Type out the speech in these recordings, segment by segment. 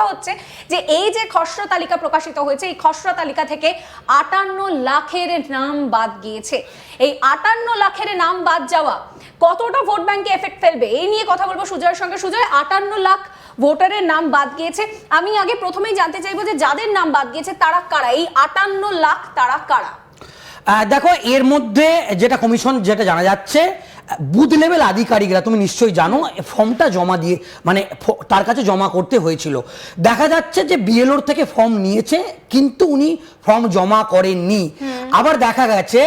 কথা হচ্ছে যে এই যে খসড়া তালিকা প্রকাশিত হয়েছে, এই খসড়া তালিকা থেকে আটান্ন লাখের নাম বাদ গিয়েছে। এই আটান্ন লাখের নাম বাদ যাওয়া কতটা ভোট ব্যাংকে এফেক্ট ফেলবে? এই নিয়ে কথা বলব সুজয়ের সঙ্গে। সুজয়, আটান্ন লাখ ভোটারের নাম বাদ গিয়েছে। আমি আগে প্রথমেই জানতে চাইব যে যাদের নাম বাদ গিয়েছে, তারা কারা? এই আটান্ন লাখ তারা কারা? দেখো, এর মধ্যে যেটা কমিশন যেটা জানা যাচ্ছে বুথ লেভেল আধিকারিকরা তুমি নিশ্চয়ই জানো ফর্মটা জমা দিয়ে মানে তার কাছে জমা করতে হয়েছিল। দেখা যাচ্ছে যে বিএলওর থেকে ফর্ম নিয়েছে কিন্তু উনি ফর্ম জমা করেননি। আবার দেখা গেছে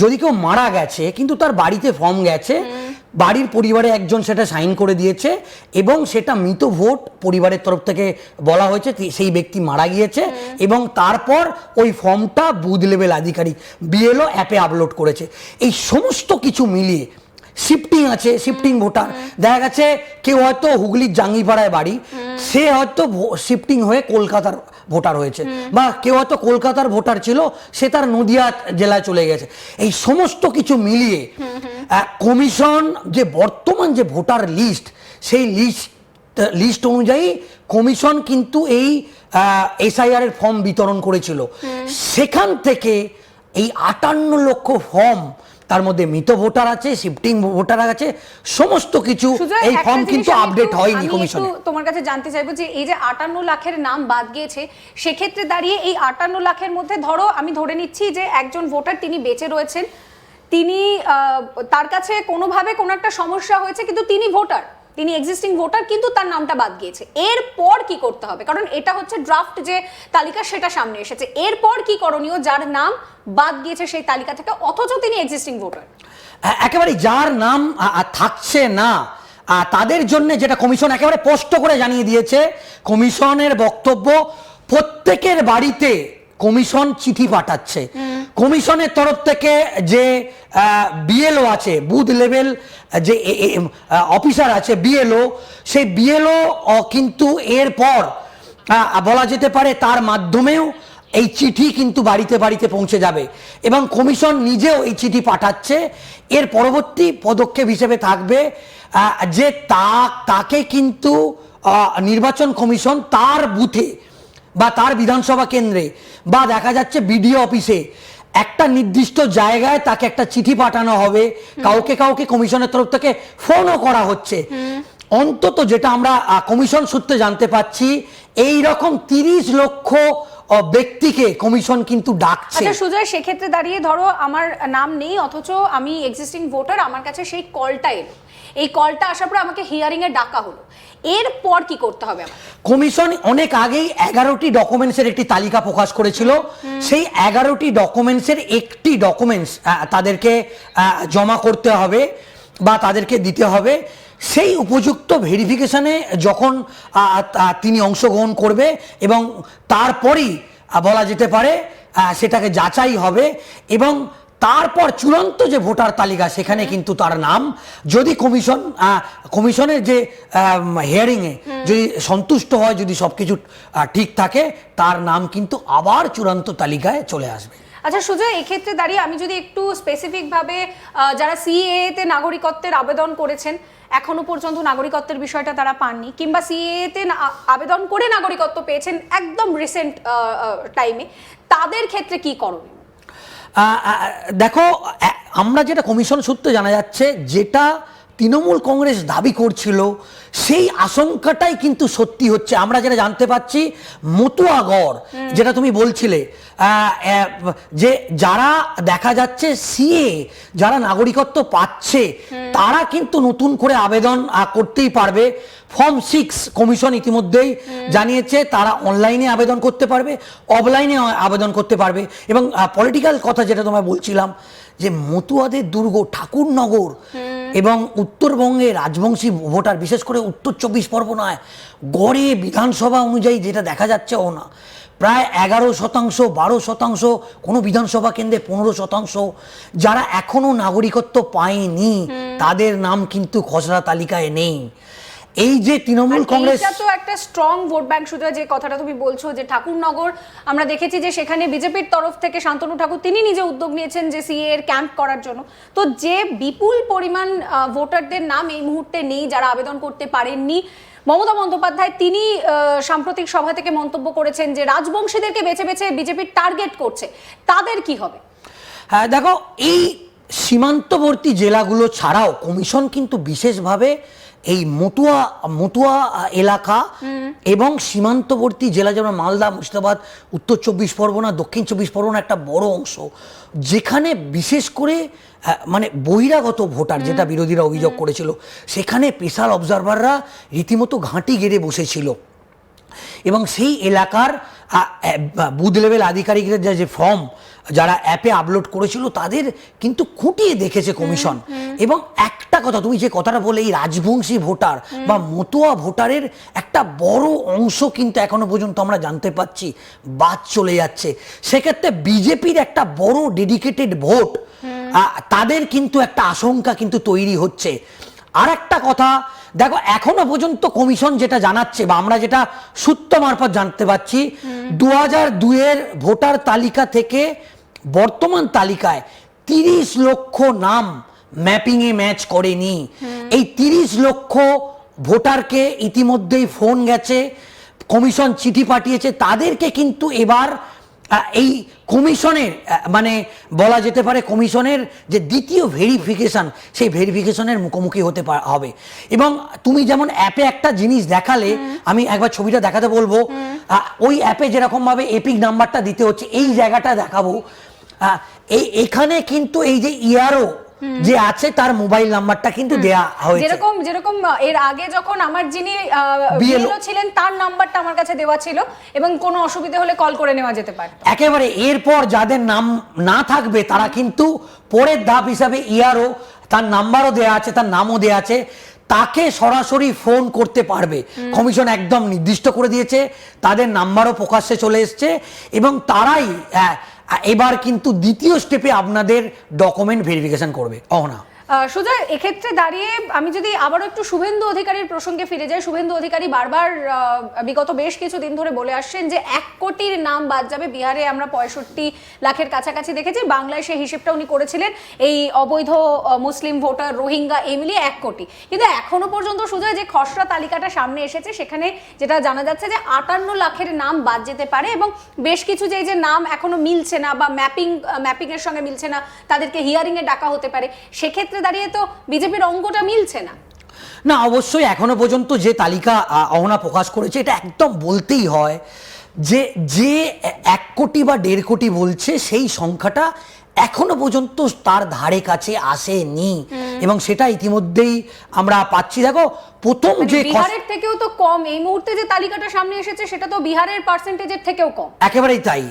যদি কেউ মারা গেছে কিন্তু তার বাড়িতে ফর্ম গেছে বাড়ির পরিবারে একজন সেটা সাইন করে দিয়েছে এবং সেটা মৃত ভোট পরিবারের তরফ থেকে বলা হয়েছে সেই ব্যক্তি মারা গিয়েছে এবং তারপর ওই ফর্মটা বুথ লেভেল আধিকারিক বিএলও অ্যাপে আপলোড করেছে। এই সমস্ত কিছু মিলিয়ে শিফটিং আছে শিফটিং ভোটার দেখা গেছে কেউ হয়তো হুগলির জাঙ্গিপাড়ায় বাড়ি সে হয়তো শিফটিং হয়ে কলকাতার ভোটার হয়েছে। বা কেউ হয়তো কলকাতার ভোটার ছিল সে তার নদিয়া জেলায় চলে গেছে। এই সমস্ত কিছু মিলিয়ে কমিশন যে বর্তমান যে ভোটার লিস্ট সেই লিস্ট লিস্ট অনুযায়ী কমিশন কিন্তু এই এসআইআর এর ফর্ম বিতরণ করেছিল। সেখান থেকে এই আটান্ন লক্ষ ফর্ম তার মধ্যে মৃত ভোটার আছে শিফটিং ভোটার আছে সমস্ত কিছু এই ফর্ম কিন্তু আপডেট হয়নি কমিশনে। তোমার কাছে জানতে চাইব যে এই যে আটান্ন লাখের নাম বাদ গিয়েছে সেক্ষেত্রে দাঁড়িয়ে এই আটান্ন লাখের মধ্যে ধরো আমি ধরে নিচ্ছি যে একজন ভোটার তিনি বেঁচে রয়েছেন তিনি আহ, তার কাছে কোনোভাবে কোনো একটা সমস্যা হয়েছে কিন্তু তিনি ভোটার। তিনি এক্সিস্টিং ভোটার কিন্তু তার নামটা বাদ গিয়েছে। এরপর কি করতে হবে? কারণ এটা হচ্ছে ড্রাফট যে তালিকা সেটা সামনে এসেছে। এরপর কি করণীয়? যার নাম বাদ গিয়েছে সেই তালিকা থেকে অথচ তিনি এক্সিস্টিং ভোটার একেবারে যার নাম থাকছে না তাদের জন্য যেটা কমিশন একেবারে স্পষ্ট করে জানিয়ে দিয়েছে কমিশনের বক্তব্য প্রত্যেকের বাড়িতে কমিশন চিঠি পাঠাচ্ছে। কমিশনের তরফ থেকে যে বিএলও আছে, বুথ লেভেল যে অফিসার আছে বিএলও সেই বিএলও কিন্তু এরপর বলা যেতে পারে তার মাধ্যমেও এই চিঠি কিন্তু বাড়িতে বাড়িতে পৌঁছে যাবে। এবং কমিশন নিজেও এই চিঠি পাঠাচ্ছে। এর পরবর্তী পদক্ষেপ হিসেবে থাকবে যে তা, তাকে কিন্তু নির্বাচন কমিশন তার বুথে বা তার বিধানসভা কেন্দ্রে বা দেখা যাচ্ছে বিডিও অফিসে একটা নির্দিষ্ট জায়গায় তাকে একটা চিঠি পাঠানো হবে কাউকে কাউকে কমিশনের তরফ থেকে ফোনও করা হচ্ছে। অন্তত যেটা আমরা কমিশন সূত্রে জানতে পাচ্ছি এই রকম তিরিশ লক্ষ ব্যক্তিকে কমিশন কিন্তু ডাকছে। আচ্ছা সুজয় সেক্ষেত্রে দাঁড়িয়ে ধরো আমার নাম নেই অথচ আমি এক্সিস্টিং ভোটার আমার কাছে সেই কলটা এলো। এই কলটা আসার পর আমাকে হিয়ারিং এ ডাকা হলো। এরপর কি করতে হবে কমিশন অনেক আগেই এগারোটি ডকুমেন্টসের একটি তালিকা প্রকাশ করেছিল। সেই এগারোটি ডকুমেন্টসের একটি ডকুমেন্টস তাদেরকে জমা করতে হবে বা তাদেরকে দিতে হবে। সেই উপযুক্ত ভেরিফিকেশনে যখন তিনি অংশগ্রহণ করবে এবং তারপরেই বলা যেতে পারে সেটাকে যাচাই হবে এবং তারপর চূড়ান্ত যে ভোটার তালিকা সেখানে কিন্তু তার নাম যদি কমিশন কমিশনের যে হিয়ারিংয়ে যদি সন্তুষ্ট হয় যদি সব কিছু ঠিক থাকে তার নাম কিন্তু আবার চূড়ান্ত তালিকায় চলে আসবে। আচ্ছা সুজয় এক্ষেত্রে দাঁড়িয়ে আমি যদি একটু স্পেসিফিক ভাবে আহ, যারা সিএ তে নাগরিকত্বের আবেদন করেছেন এখনও পর্যন্ত নাগরিকত্বের বিষয়টা তারা পাননি কিংবা সিএ তে আবেদন করে নাগরিকত্ব পেয়েছেন একদম রিসেন্ট টাইমে তাদের ক্ষেত্রে কি করণীয়? দেখো আমরা যেটা কমিশন সূত্রে জানা যাচ্ছে যেটা তৃণমূল কংগ্রেস দাবি করছিল সেই আশঙ্কাটাই কিন্তু সত্যি হচ্ছে। আমরা যেটা জানতে পাচ্ছি মতুয়াগড় যেটা তুমি বলছিলে যে যারা দেখা যাচ্ছে সিএ যারা নাগরিকত্ব পাচ্ছে তারা কিন্তু নতুন করে আবেদন করতেই পারবে। ফর্ম সিক্স কমিশন ইতিমধ্যেই জানিয়েছে তারা অনলাইনে আবেদন করতে পারবে অফলাইনে আবেদন করতে পারবে। এবং পলিটিক্যাল কথা যেটা তোমায় বলছিলাম যে মতুয়াদের দুর্গ ঠাকুরনগর এবং উত্তরবঙ্গে রাজবংশী ভোটার বিশেষ করে উত্তর চব্বিশ পরগনায় গড়ে বিধানসভা অনুযায়ী যেটা দেখা যাচ্ছে ও না প্রায় এগারো শতাংশ বারো শতাংশ কোনো বিধানসভা কেন্দ্রে পনেরো শতাংশ যারা এখনও নাগরিকত্ব পায়নি তাদের নাম কিন্তু খসড়া তালিকায় নেই। এই যে তৃণমূল কংগ্রেস তো একটা স্ট্রং ভোট ব্যাংক শুধু যে কথাটা তুমি বলছো যে ঠাকুরনগর আমরা দেখেছি যে সেখানে বিজেপির তরফ থেকে শান্তনু ঠাকুর তিনি নিজে উদ্যোগ নিয়েছেন যে সিএ এর ক্যাম্প করার জন্য। তো যে বিপুল পরিমাণ ভোটারদের নাম এই মুহূর্তে নেই যারা আবেদন করতে পারেননি মমতা বন্দ্যোপাধ্যায় তিনি সাম্প্রতিক সভা থেকে মন্তব্য করেছেন যে রাজবংশীদেরকে বেছে বেছে বিজেপি টার্গেট করছে। তাদের কি হবে? হ্যাঁ দেখো এই সীমান্তবর্তী জেলাগুলো ছাড়াও কমিশন কিন্তু বিশেষভাবে এই মতুয়া মতুয়া এলাকা এবং সীমান্তবর্তী জেলা যেমন মালদা মুর্শিদাবাদ উত্তর চব্বিশ পরগনা দক্ষিণ চব্বিশ পরগনা একটা বড় অংশ যেখানে বিশেষ করে মানে বহিরাগত ভোটার যেটা বিরোধীরা অভিযোগ করেছিল সেখানে স্পেশাল অবজারভাররা রীতিমতো ঘাঁটি গেড়ে বসেছিল। এবং সেই এলাকার বুথ লেভেল আধিকারিকদের যা যে ফর্ম যারা অ্যাপে আপলোড করেছিল তাদের কিন্তু খুঁটিয়ে দেখেছে কমিশন। এবং একটা কথা তুমি যে কথাটা বলে এই রাজবংশী ভোটার বা মতুয়া ভোটারের একটা বড় অংশ কিন্তু এখনও পর্যন্ত আমরা জানতে পাচ্ছি বাদ চলে যাচ্ছে। সেক্ষেত্রে বিজেপির একটা বড় ডেডিকেটেড ভোট তাদের কিন্তু একটা আশঙ্কা কিন্তু তৈরি হচ্ছে। আর একটা কথা দেখো এখনও পর্যন্ত কমিশন যেটা জানাচ্ছে বা আমরা যেটা সূত্র মারফত জানতে পারছি দু হাজার দুইয়ের ভোটার তালিকা থেকে বর্তমান তালিকায় তিরিশ লক্ষ নাম ম্যাপিংয়ে ম্যাচ করেনি। এই তিরিশ লক্ষ ভোটারকে ইতিমধ্যেই ফোন গেছে কমিশন চিঠি পাঠিয়েছে তাদেরকে কিন্তু এবার এই কমিশনের মানে বলা যেতে পারে কমিশনের যে দ্বিতীয় ভেরিফিকেশান সেই ভেরিফিকেশনের মুখোমুখি হতে হবে। এবং তুমি যেমন অ্যাপে একটা জিনিস দেখালে আমি একবার ছবিটা দেখাতে বলব। ওই অ্যাপে যেরকমভাবে এপিক নাম্বারটা দিতে হচ্ছে এই জায়গাটা দেখাবো। এই এখানে কিন্তু এই যে ইয়ারও যে আছে তার মোবাইল নাম্বারটা কিন্তু দেয়া হয়েছে। যেরকম যেরকম এর আগে যখন আমার যিনি বিএলও ছিলেন তার নাম্বারটা আমার কাছে দেওয়া ছিল এবং কোনো অসুবিধা হলে কল করে নেওয়া যেতে পারে একেবারে এরপর যাদের নাম না থাকবে তারা কিন্তু পরের ধাপ হিসাবে ইয়ারও তার নাম্বারও দেয়া আছে তার নামও দেয়া আছে তাকে সরাসরি ফোন করতে পারবে। কমিশন একদম নির্দিষ্ট করে দিয়েছে তাদের নাম্বারও প্রকাশ্যে চলে এসছে এবং তারাই আহ, এবার কিন্তু দ্বিতীয় স্টেপে আপনাদের ডকুমেন্ট ভেরিফিকেশন করবে। অহনা। সুজয় এক্ষেত্রে দাঁড়িয়ে আমি যদি আবারও একটু শুভেন্দু অধিকারীর প্রসঙ্গে ফিরে যাই। শুভেন্দু অধিকারী বারবার বিগত বেশ কিছু দিন ধরে বলে আসছেন যে এক কোটির নাম বাদ যাবে। বিহারে আমরা পঁয়ষট্টি লাখের কাছাকাছি দেখেছি। বাংলায় সেই হিসেবটা উনি করেছিলেন। এই অবৈধ মুসলিম ভোটার, রোহিঙ্গা এই মিলিয়ে এক কোটি। কিন্তু এখনও পর্যন্ত সুজয় যে খসড়া তালিকাটা সামনে এসেছে, সেখানে যেটা জানা যাচ্ছে যে আটান্ন লাখের নাম বাদ যেতে পারে এবং বেশ কিছু যে যে নাম এখনও মিলছে না বা ম্যাপিং ম্যাপিংয়ের সঙ্গে মিলছে না, তাদেরকে হিয়ারিংয়ে ডাকা হতে পারে। সেক্ষেত্রে দাঁড়িয়ে তো বিজেপির অঙ্কটা মিলছে না। না অবশ্যই এখনও পর্যন্ত যে তালিকা অহনা প্রকাশ করেছে এটা একদম বলতেই হয় যে যে এক কোটি বা দেড় কোটি বলছে সেই সংখ্যাটা এখনও পর্যন্ত তার ধারে কাছে আসেনি। এবং সেটা ইতিমধ্যেই আমরা পাচ্ছি। দেখো প্রথম যে বিহারের থেকেও তো কম এই মুহূর্তে যে তালিকাটা সামনে এসেছে সেটা তো বিহারের পার্সেন্টেজের থেকেও কম। একেবারেই তাই।